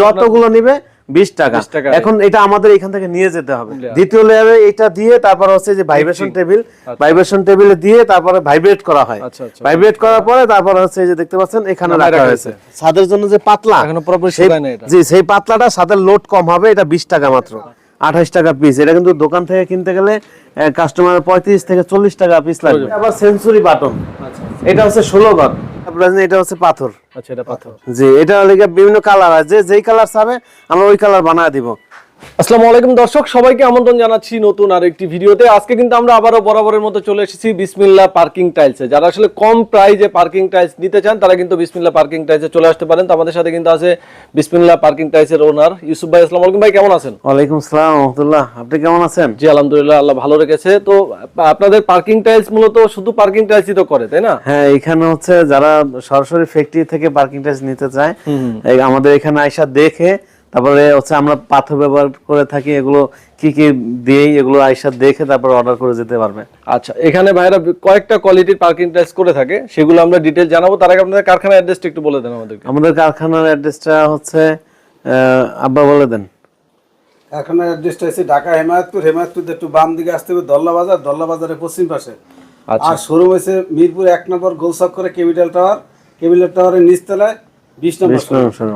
যতগুলো নিবে বিশ টাকা। এখন এটা আমাদের এখান থেকে নিয়ে যেতে হবে। দ্বিতীয় লেয়ারে এটা দিয়ে তারপর হচ্ছে যে ভাইব্রেশন টেবিল ভাইব্রেশন টেবিলে দিয়ে তারপরে ভাইব্রেট করা হয়। আচ্ছা, আচ্ছা। ভাইব্রেট করার পরে তারপর হচ্ছে যে দেখতে পাচ্ছেন এখানে রাখা হয়েছে। জন্য যে পাতলা। জি সেই পাতলাটা ছাদের লোড কম হবে এটা বিশ টাকা মাত্র। আঠাশ টাকা পিস এটা কিন্তু দোকান থেকে কিনতে গেলে কাস্টমার পঁয়ত্রিশ থেকে চল্লিশ টাকা পিস লাগবে। আবার সেঞ্চুরি বাটন এটা হচ্ছে ষোলো ঘর আপনার এটা হচ্ছে পাথর। আচ্ছা এটা পাথর। জি এটা বিভিন্ন কালার আছে যেই কালার চাবে আমরা ওই কালার বানায় দিব। আসসালামু আলাইকুম দর্শক সবাইকে আমন্ত্রণ জানাচ্ছি নতুন আরেকটি ভিডিওতে। আজকে কিন্তু আমরা আবারও বরাবরের মতো চলে এসেছি বিসমিল্লা পার্কিং টাইলসে। যারা আসলে কম প্রাইজে পার্কিং টাইলস নিতে চান তারা কিন্তু বিসমিল্লা পার্কিং টাইলসে চলে আসতে পারেন। তো আমাদের সাথে কিন্তু আছে বিসমিল্লা পার্কিং টাইলসের ওনার ইউসুফ ভাই। আসসালামু আলাইকুম ভাই কেমন আছেন? ওয়ালাইকুম আসসালাম রহমতুল্লাহ। আপনি কেমন আছেন? জি আলহামদুলিল্লাহ আল্লাহ ভালো রেখেছে। তো আপনাদের পার্কিং টাইলস মূলত শুধু পার্কিং টাইলসই তো করে তাই না? হ্যাঁ এখানে হচ্ছে যারা সরাসরি ফ্যাক্টরি থেকে পার্কিং টাইলস নিতে চায় আমাদের এখানে আইসা দেখে তারপরে হচ্ছে আমরা পাথর ব্যবহার করে থাকি এগুলো কি কি দিয়েই এগুলো আইসা দেখে তারপর অর্ডার করে যেতে পারবে। আচ্ছা এখানে ভাইরা কয়েকটা কোয়ালিটির পার্কিং টাইলস করে থাকে সেগুলো আমরা ডিটেল জানাব তার আগে আপনাদের কারখানার অ্যাড্রেসটা একটু বলে দেন আমাদেরকে। আমাদের কারখানার অ্যাড্রেসটা হচ্ছে আব্বা বলে দেন। কারখানার অ্যাড্রেসটা হচ্ছে ঢাকা হেমায়তপুর হেমায়তপুর থেকে একটু বাম দিকে আসতে হবে দল্লা বাজার দল্লা বাজারের পশ্চিম পাশে। আচ্ছা। আর শোরুম হয়েছে মিরপুর এক নম্বর গোলচক্করে কেপিটাল টাওয়ার কেপিটাল টাওয়ারের নিচতলায়।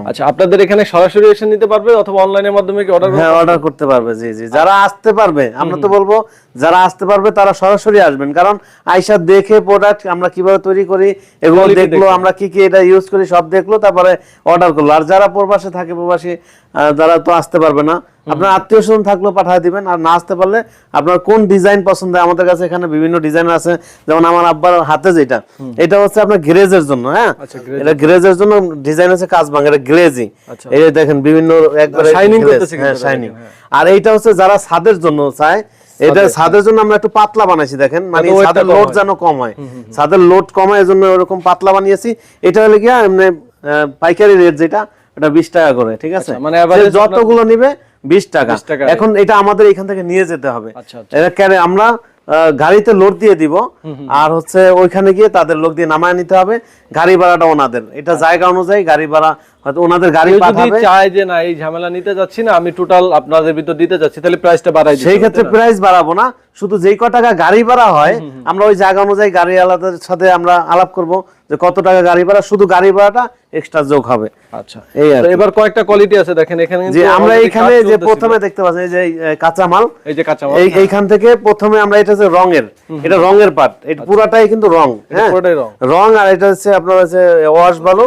আচ্ছা আপনাদের এখানে সরাসরি এসে নিতে পারবে অথবা অনলাইনের মাধ্যমে কি অর্ডার হ্যাঁ অর্ডার করতে পারবে জি জি। যারা আসতে পারবে আমরা তো বলব যারা আসতে পারবে তারা সরাসরি আসবেন। কারণ আয়সা দেখে প্রোডাক্ট আমরা কীভাবে তৈরি করি এগুলো দেখল আমরা কি কি এটা ইউজ করি সব দেখল তারপরে অর্ডার করল। আর যারা প্রবাসে থাকে প্রবাসী তারা যারা তো আসতে পারবে না আপনার আত্মীয় স্বজন থাকলেও পাঠিয়ে দিবেন আর না আসতে পারলে আপনার কোন ডিজাইন পছন্দ হয় আমাদের কাছে এখানে বিভিন্ন ডিজাইন আছে যেমন আমার আব্বার হাতে যেটা এটা হচ্ছে আপনার গ্রেজের জন্য হ্যাঁ? আচ্ছা, এটা গ্রেজের জন্য ডিজাইন আছে কাজ ভাঙা এটা গ্লেজি আচ্ছা। এই দেখেন বিভিন্ন একবারে glaze, করতেছে হ্যাঁ শাইনিং আর এইটা হচ্ছে যারা ছাদের জন্য চায় এটা ছাদের জন্য আমরা একটু পাতলা বানাইছি দেখেন মানে ছাদের লোড যেন কম হয়। ছাদের লোড কম হয় এজন্য ওরকম পাতলা বানিয়েছি। এটা হলে কি এমনি পাইকারি রেট যেটা এটা বিশ টাকা করে ঠিক আছে? আচ্ছা, মানে যতগুলো নিবে বিশ টাকা। 20 টাকা এখন এটা আমাদের এখান থেকে নিয়ে যেতে হবে। আচ্ছা, আচ্ছা। এটা কেন আমরা গাড়িতে লোড দিয়ে দিব। আর হচ্ছে ওইখানে গিয়ে তাদের লোক দিয়ে নামায় নিতে হবে। গাড়ি ভাড়াটা ওনাদের। এটা জায়গা অনুযায়ী গাড়ি ভাড়া হয়তো ওনাদের গাড়ি যদি চায় যে না এই ঝামেলা নিতে যাচ্ছি না আমি টোটাল আপনাদের ভিতর দিতে যাচ্ছি তাহলে প্রাইসটা বাড়াই সেই ক্ষেত্রে প্রাইস বাড়াবো না। শুধু যেই ক টাকা গাড়ি ভাড়া হয় আমরা ওই জায়গা অনুযায়ী গাড়ি আলাদার সাথে আমরা আলাপ করব যে কত টাকা গাড়ি ভাড়া শুধু গাড়ি ভাড়াটা এক্সট্রা যোগ হবে। আচ্ছা। এই আর এবার কয়েকটা কোয়ালিটি আছে দেখেন এখানে যে আমরা এখানে যে প্রথমে দেখতে পাচ্ছি এই যে কাঁচামাল এই যে কাঁচা মাল এই এইখান থেকে প্রথমে আমরা এটা হচ্ছে রঙের এটা রঙের পার্ট এটা পুরাটাই কিন্তু রং হ্যাঁ। রং। আর এটা হচ্ছে আপনার হচ্ছে ওয়াশ ভালো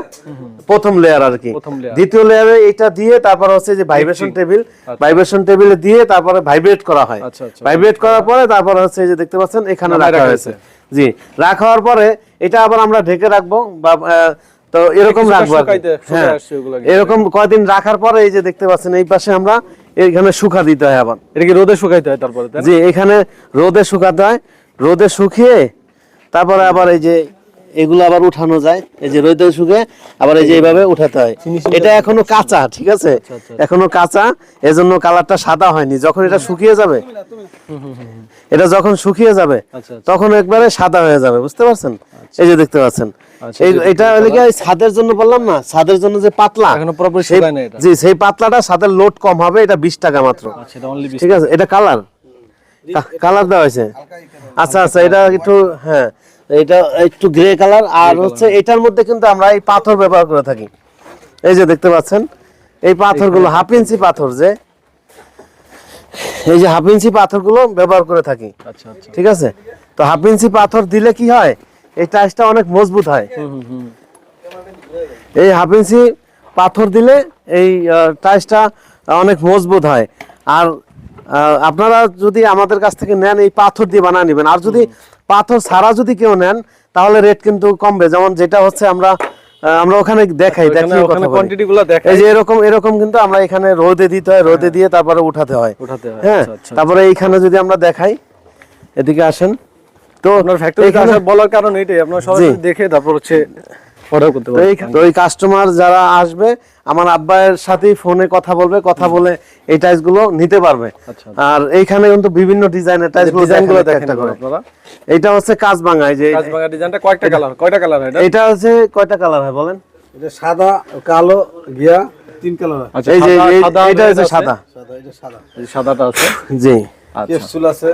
প্রথম লেয়ার আর কি। Layer। দ্বিতীয় লেয়ারে এটা দিয়ে তারপর হচ্ছে যে ভাইব্রেশন টেবিল ভাইব্রেশন টেবিলে দিয়ে তারপরে ভাইব্রেট করা হয়। আচ্ছা, আচ্ছা। ভাইব্রেট করার পরে তারপর হচ্ছে যে দেখতে পাচ্ছেন এখানে রাখা হয়েছে। জি রাখা হওয়ার পরে এটা আবার আমরা ঢেকে রাখব বা তো এরকম রাখব কি। হ্যাঁ এরকম কয়দিন রাখার পরে এই যে দেখতে পাচ্ছেন এই পাশে আমরা এখানে শুকা দিতে হয় আবার। এটা কি রোদে শুকাইতে হয় তারপরে? যে এখানে রোদে শুকাতে হয়। রোদে শুকিয়ে তারপরে আবার এই যে এগুলো আবার উঠানো যায়। এই যে রোদে শুকে আবার এই যে এইভাবে উঠাতে হয়। এটা এখনও কাঁচা ঠিক আছে? আচ্ছা, এখনও কাঁচা এজন্য কালারটা সাদা হয়নি। যখন এটা শুকিয়ে যাবে এটা যখন শুকিয়ে যাবে আচ্ছা, আচ্ছা। তখন একবারে সাদা হয়ে যাবে বুঝতে পারছেন? এই যে দেখতে পাচ্ছেন। আচ্ছা, এটা হলে কি ছাদের জন্য বললাম না? ছাদের জন্য যে পাতলা এখনও পুরোপুরি জি সেই পাতলাটা ছাদের লোড কম হবে এটা বিশ টাকা মাত্র। আচ্ছা ঠিক আছে এটা কালার কালার দেওয়া হয়েছে। আচ্ছা আচ্ছা এটা একটু হ্যাঁ। এটা একটু গ্রে কালার আর হচ্ছে এটার মধ্যে কিন্তু আমরা এই পাথর ব্যবহার করে থাকি। এই যে দেখতে পাচ্ছেন এই পাথরগুলো হাফ ইঞ্চি পাথর যে এই যে হাফ ইঞ্চি পাথরগুলো ব্যবহার করে থাকি। আচ্ছা আচ্ছা। ঠিক আছে? তো হাফ ইঞ্চি পাথর দিলে কি হয়? এই টাইসটা অনেক মজবুত হয়। এই হাফ ইঞ্চি পাথর দিলে এই টাইসটা অনেক মজবুত হয়। আর আপনারা যদি আমাদের কাছ থেকে নেন এই পাথর দিয়ে বানিয়ে নেবেন। আর যদি পাথর ছাড়া যদি কেউ নেন তাহলে রেট কিন্তু কমবে। যেমন যেটা হচ্ছে আমরা আমরা ওখানে দেখাই দেখিয়ে কথা বলি। গুলো দেখাই। এই যে এরকম এরকম কিন্তু আমরা এখানে রোদে দিতে হয় রোদে দিয়ে তারপরে উঠাতে হয়। উঠাতে হয়, হ্যাঁ আচ্ছা, আচ্ছা। তারপরে এইখানে যদি আমরা দেখাই এদিকে আসেন। তো আপনার ফ্যাক্টরি আসার বলার কারণ এটাই আপনার সরাসরি দেখে তারপর হচ্ছে অর্ডার করতে তো এই ওই কাস্টমার যারা আসবে আমার আব্বায়ের সাথেই ফোনে কথা বলবে কথা বলে এই টাইলসগুলো নিতে পারবে। আচ্ছা, আর এইখানে কিন্তু বিভিন্ন ডিজাইনের টাইলসগুলো ডিজাইনগুলো আপনারা? এটা হচ্ছে যে কাজবাঙ্গা ডিজাইনটা কয়টা কালার কয়টা কালার হয় এটা? এটা হচ্ছে কয়টা কালার হয় বলেন? এটা সাদা কালো গিয়া তিন কালার আচ্ছা এই যে সাদা- এই- সাদা এটা হচ্ছে সাদা। সাদা এটা সাদা। এই সাদাটা আছে? জি। আচ্ছা। আছে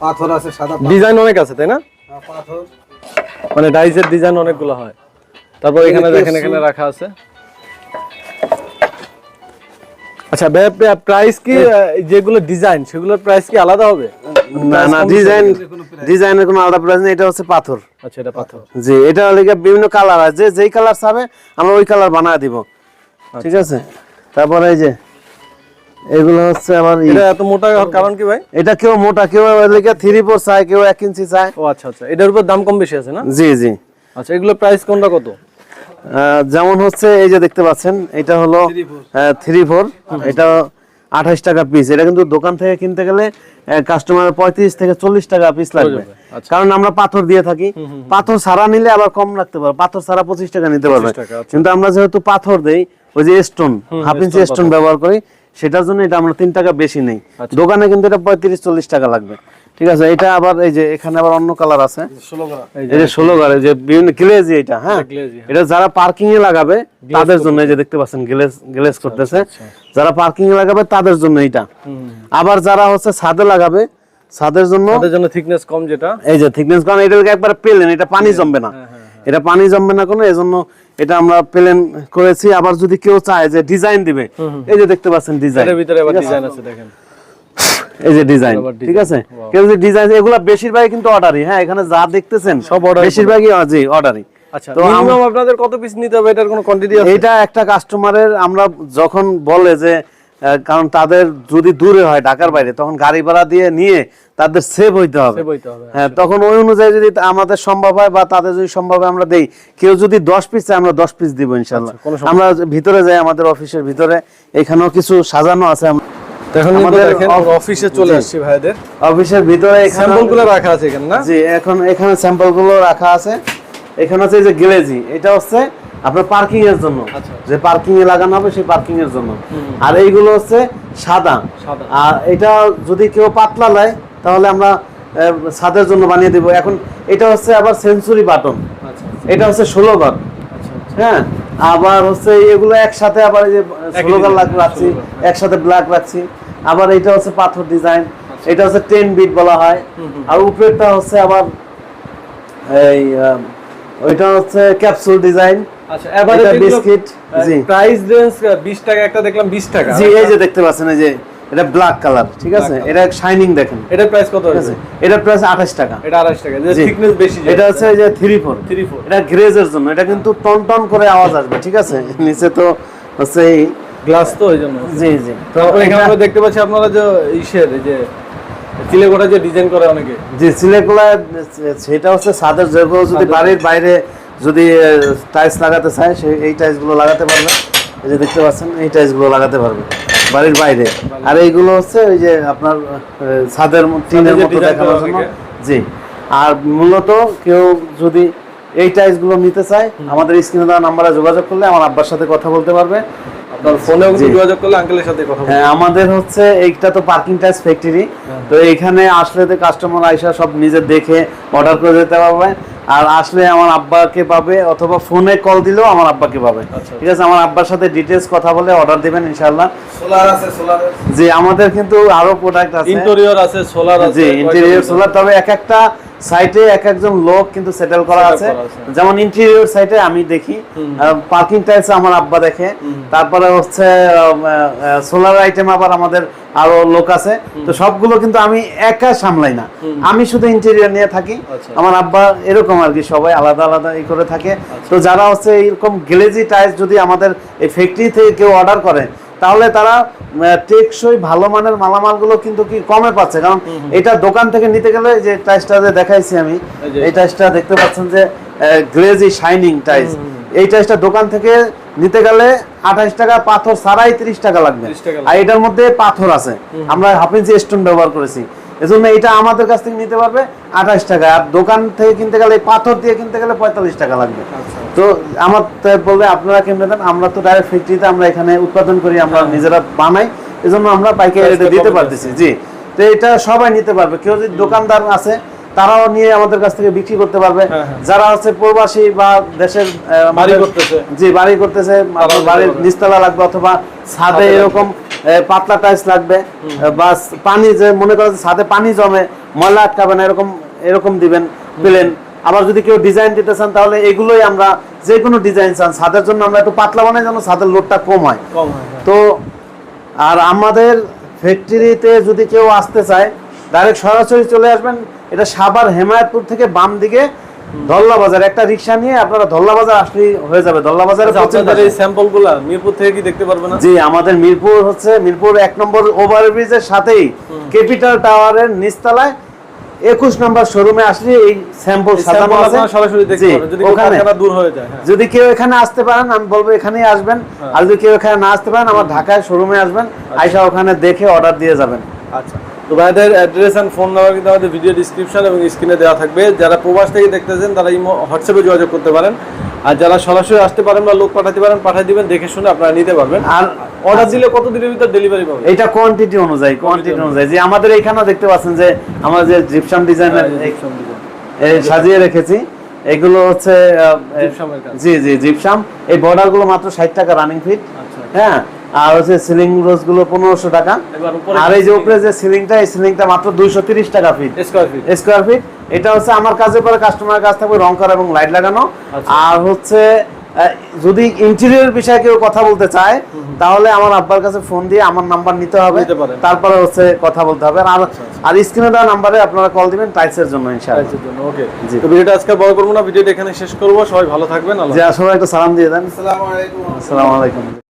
পাথর আছে সাদা ডিজাইন অনেক আছে তাই না? হ্যাঁ, পাথর। মানে ডাইসের ডিজাইন অনেকগুলো হয়। তারপর এখানে দেখেন এখানে রাখা আছে। আচ্ছা প্রাইস কি যেগুলো ডিজাইন সেগুলোর প্রাইস কি আলাদা হবে? না না ডিজাইন ডিজাইনের কোনো? আলাদা প্রাইস নেই এটা হচ্ছে পাথর। আচ্ছা এটা পাথর। জি এটা হলে গিয়ে বিভিন্ন কালার আছে। যে যেই কালার চাবে আমরা ওই কালার বানায় দিব। ঠিক আছে? তারপরে এই যে এগুলো হচ্ছে আবার ই- এটা এত মোটা হওয়ার কারণ কি ভাই? এটা কেউ মোটা কেউ লিখে থ্রি ফোর চায় কেউ এক ইঞ্চি চায়। ও আচ্ছা আচ্ছা। এটার উপর দাম কম বেশি আছে না? জি জি। আচ্ছা এগুলো প্রাইস কোনটা কত? যেমন হচ্ছে এই যে দেখতে পাচ্ছেন এটা হলো থ্রি ফোর এটা আঠাশ টাকা পিস এটা কিন্তু দোকান থেকে কিনতে গেলে কাস্টমার পঁয়ত্রিশ থেকে চল্লিশ টাকা পিস লাগবে। আচ্ছা। কারণ আমরা পাথর দিয়ে থাকি। পাথর সারা নিলে আবার কম রাখতে পারব পাথর সারা পঁচিশ টাকা নিতে পারবে। আচ্ছা। কিন্তু আমরা যেহেতু পাথর দেই ওই যে স্টোন হাফ ইঞ্চি স্টোন ব্যবহার করি সেটার জন্য এটা আমরা তিন টাকা বেশি নেই। আচ্ছা। দোকানে কিন্তু এটা পঁয়ত্রিশ চল্লিশ টাকা লাগবে। ঠিক আছে এটা আবার এই যে এখানে আবার অন্য কালার আছে। ষোলো কালার এই যে ষোলো গাড়ি যে বিভিন্ন গ্লেজি এটা হ্যাঁ? এটা যারা পার্কিং এ লাগাবে তাদের জন্য এই যে দেখতে পাচ্ছেন গ্লেজ গ্লেজ করতেছে। যারা পার্কিং এ লাগাবে তাদের জন্য এটা আবার যারা হচ্ছে ছাদে লাগাবে ছাদের জন্য তাদের জন্য থিকনেস কম যেটা। এই যে থিকনেস কারণ এটা একবার প্লেন এটা পানি জমবে না। এটা পানি জমবে না কোনো এজন্য এটা আমরা প্লেন করেছি। আবার যদি কেউ চায় যে ডিজাইন দিবে এই যে দেখতে পাচ্ছেন ডিজাইন এটার ভিতরে আবার ডিজাইন আছে দেখেন। এই যে ডিজাইন ঠিক আছে? কেউ যদি ডিজাইন এগুলা বেশিরভাগই কিন্তু অর্ডারই হ্যাঁ এখানে যা দেখতেছেন সব ই বেশিরভাগই জি অর্ডারই আচ্ছা তো আপনাদের কত পিস নিতে হবে? এটার কোনো কোয়ান্টিটি আছে? এটা একটা কাস্টমারের আমরা যখন বলে যে কারণ তাদের যদি দূরে হয় ঢাকার বাইরে তখন গাড়ি ভাড়া দিয়ে নিয়ে তাদের সেভ হইতে হবে। হ্যাঁ তখন ওই অনুযায়ী যদি আমাদের সম্ভব হয় বা তাদের যদি সম্ভব হয় আমরা দেই। কেউ যদি দশ পিস চায় আমরা দশ পিস দিব ইনশাল্লাহ আচ্ছা, আমরা ভিতরে যাই আমাদের অফিসের ভিতরে। এখানেও কিছু সাজানো আছে এখন আমাদের অফিসে চলে আসছি ভাইদের। অফিসের ভিতরে এখানে রাখা আছে এখানে না? জি এখন এখানে স্যাম্পল রাখা আছে। এখানে হচ্ছে যে গ্লেজি এটা হচ্ছে আপনার পার্কিং এর জন্য। আচ্ছা। যে পার্কিং এ লাগানো হবে সেই পার্কিং এর জন্য আর এইগুলো হচ্ছে সাদা। আর এটা যদি কেউ পাতলা নেয় তাহলে আমরা ছাদের জন্য বানিয়ে দেব। এখন এটা হচ্ছে আবার সেঞ্চুরি বাটন আচ্ছা। এটা হচ্ছে ষোলো বার। আচ্ছা হ্যাঁ? আবার হচ্ছে এগুলো একসাথে আবার যে ষোলো কাল রাখছি একসাথে ব্ল্যাক রাখছি। আবার এটা হচ্ছে পাথর ডিজাইন আচ্ছা। এটা হচ্ছে টেন বিট বলা হয়। আর উপরেরটা হচ্ছে আবার এই ওইটা হচ্ছে ক্যাপসুল ডিজাইন আচ্ছা এবারে বিস্কিট, জি। প্রাইস রেঞ্জ 20 টাকা একটা দেখলাম 20 টাকা। জি এই যে দেখতে পাচ্ছেন এই যে এটা ব্ল্যাক কালার ঠিক আছে? এটা শাইনিং দেখেন। এটার প্রাইস কত আছে? আছে প্রাইস টাকা। এটা 28 টাকা যে জি। থিকনেস বেশি এটা যে এটা গ্রেজের জন্য এটা কিন্তু টন টন করে আওয়াজ আসবে ঠিক আছে? নিচে তো হচ্ছে গ্লাস তো ওই জন্য। জি জি। তো এখানে আমরা দেখতে পাচ্ছি আপনারা যে ইসের এই যে চিলেকোটা যে ডিজাইন করে অনেকে। যে সিলেকোলা সেটা হচ্ছে ছাদের যেগুলো যদি বাড়ির বাইরে যদি টাইলস লাগাতে চায় সে এই টাইলসগুলো লাগাতে পারবে। এই যে দেখতে পাচ্ছেন এই টাইলসগুলো লাগাতে পারবে বাড়ির বাইরে। আর এইগুলো হচ্ছে ওই যে আপনার ছাদের টিনের মতো দেখানোর জন্য। জি। আর মূলত কেউ যদি এই টাইলসগুলো নিতে চায় আমাদের স্ক্রিনে দেওয়া নাম্বারে যোগাযোগ করলে আমার আব্বার সাথে কথা বলতে পারবে। ফোনেও যোগাযোগ করলে আঙ্কেলের সাথে কথা হ্যাঁ আমাদের হচ্ছে এইটা তো পার্কিং টাইস ফ্যাক্টরি তো এইখানে আসলে তো কাস্টমার আইসা সব নিজে দেখে অর্ডার করে দিতে পারবে। আর আসলে আমার আব্বাকে পাবে অথবা ফোনে কল দিলেও আমার আব্বাকে পাবে। আচ্ছা। ঠিক আছে আমার আব্বার সাথে ডিটেলস কথা বলে অর্ডার দিবেন ইনশাআল্লাহ। সোলার আছে সোলার জি আমাদের কিন্তু আরও প্রোডাক্ট আছে। ইন্টেরিয়র আছে সোলার আছে জি ইন্টেরিয়র সোলার তবে এক একটা সাইটে এক একজন লোক কিন্তু সেটেল করা আছে। যেমন ইন্টেরিয়র সাইটে আমি দেখি পার্কিং টাইলস আমার আব্বা দেখে। তারপরে হচ্ছে সোলার আইটেম আবার আমাদের আরও লোক আছে। তো সবগুলো কিন্তু আমি একা সামলাই না। আমি শুধু ইন্টেরিয়র নিয়ে থাকি। আচ্ছা। আমার আব্বা এরকম আর কি সবাই আলাদা আলাদা ই করে থাকে। তো যারা হচ্ছে এরকম গ্লেজি টাইলস যদি আমাদের এই ফ্যাক্টরি থেকে কেউ অর্ডার করে তাহলে তারা টেকসই ভালো মানের মালামালগুলো কিন্তু কি কমে পাচ্ছে? কারণ এটা দোকান থেকে নিতে গেলে যে টাইসটা যে দেখাইছি আমি এই টাইসটা দেখতে পাচ্ছেন যে গ্রেজি শাইনিং টাইস। এই টাইসটা দোকান থেকে নিতে গেলে আঠাশ টাকা পাথর ছাড়াই ত্রিশ টাকা লাগবে। আর এটার মধ্যে পাথর আছে। আমরা হাফ ইঞ্চি স্টোন ব্যবহার করেছি। এজন্য এটা আমাদের কাছ থেকে নিতে পারবে আঠাশ টাকা আর দোকান থেকে কিনতে গেলে পাথর দিয়ে কিনতে গেলে পঁয়তাল্লিশ টাকা লাগবে। তো আমার বলবে আপনারা কেমনে দেন? আমরা তো ডাইরেক্ট ফ্যাক্টরিতে আমরা এখানে উৎপাদন করি আমরা নিজেরা বানাই। এজন্য আমরা পাইকারি রেটে দিতে পারতেছি। জি। তো এটা সবাই নিতে পারবে। কেউ যদি দোকানদার আছে তারাও নিয়ে আমাদের কাছ থেকে বিক্রি করতে পারবে। হ্যাঁ, হ্যাঁ। যারা হচ্ছে প্রবাসী বা দেশের বাড়ি করতেছে। জি বাড়ি করতেছে বাড়ির। নিচতলা লাগবে অথবা ছাদে এরকম পাতলা টাইলস লাগবে। বা পানি যে মনে করেন ছাদে পানি জমে ময়লা আটকাবে না এরকম এরকম দিবেন প্লেন। আবার যদি কেউ ডিজাইন দিতে চান তাহলে এগুলোই আমরা যে কোনো ডিজাইন চান ছাদের জন্য আমরা একটু পাতলা বানাই যেন ছাদের লোডটা কম হয়। কম হয় হ্যাঁ। তো আর আমাদের ফ্যাক্টরিতে যদি কেউ আসতে চায় ডাইরেক্ট সরাসরি চলে আসবেন এটা সাবার হেমায়তপুর থেকে বাম দিকে ধল্লা বাজার একটা রিক্সা নিয়ে আপনারা ধল্লা বাজার আসলেই হয়ে যাবে। ধল্লা বাজারে আচ্ছা, আপনাদের এই মিরপুর থেকে কি দেখতে জি আমাদের মিরপুর হচ্ছে মিরপুর এক নম্বর ওভারব্রিজের সাথেই ক্যাপিটাল টাওয়ারের নিচতলায় একুশ নম্বর শোরুমে আসলে এই স্যাম্পল সাজানো আছে। সরাসরি দেখতে পারবেন। যদি ওখানে। দূর হয়ে যায় হ্যাঁ। যদি কেউ এখানে আসতে পারেন আমি বলব এখানেই আসবেন। আর যদি কেউ এখানে না আসতে পারেন আমার ঢাকায় শোরুমে আসবেন আইসা ওখানে দেখে অর্ডার দিয়ে যাবেন। আচ্ছা। তো ভাইদের অ্যাড্রেস এন্ড ফোন নাম্বার কিন্তু আমাদের ভিডিও ডিসক্রিপশন এবং স্ক্রিনে দেওয়া থাকবে। যারা প্রবাস থেকে দেখতেছেন তারা ইমো হোয়াটসঅ্যাপে যোগাযোগ করতে পারেন। আর যারা সরাসরি আসতে পারেন বা লোক পাঠাতে পারেন পাঠিয়ে দিবেন দেখে শুনে আপনারা নিতে পারবেন। আর অর্ডার দিলে কত দিনের ভিতর ডেলিভারি পাবে এটা কোয়ান্টিটি অনুযায়ী কোয়ান্টিটি অনুযায়ী। যে আমাদের এইখানেও দেখতে পাচ্ছেন যে আমরা যে জিপসাম ডিজাইনের সাজিয়ে রেখেছি। এগুলো হচ্ছে আহ, জিপসামের কাজ। জি জি জিপসাম এই বর্ডারগুলো মাত্র ষাট টাকা রানিং ফিট আচ্ছা। হ্যাঁ আর হচ্ছে সিলিং রোজগুলো পনেরোশো টাকা। আর এই যে উপরে যে সিলিংটা এই সিলিংটা মাত্র দুইশো তিরিশ টাকা feet square feet square feet এটা হচ্ছে আমার কাজে পরে কাস্টমারের কাছ থেকে রং করা এবং লাইট লাগানো। আচ্ছা। আর হচ্ছে যদি ইন্টেরিয়র বিষয়ে কেউ কথা বলতে চায় তাহলে আমার আব্বার কাছে ফোন দিয়ে আমার নাম্বার নিতে হবে। তারপরে হচ্ছে কথা বলতে হবে। আর আর স্ক্রিনে দেওয়া নাম্বারে আপনারা কল দিবেন টাইলসের জন্য ইনশাআল্লাহ। ওকে তো ভিডিওটা আজকে বড় করব না ভিডিওটা এখানে শেষ করব। সবাই ভালো থাকবেন আল্লাহ যে আসলে একটা সালাম দিয়ে দেন। আসসালামু আলাইকুম। আসসালামু আলাইকুম।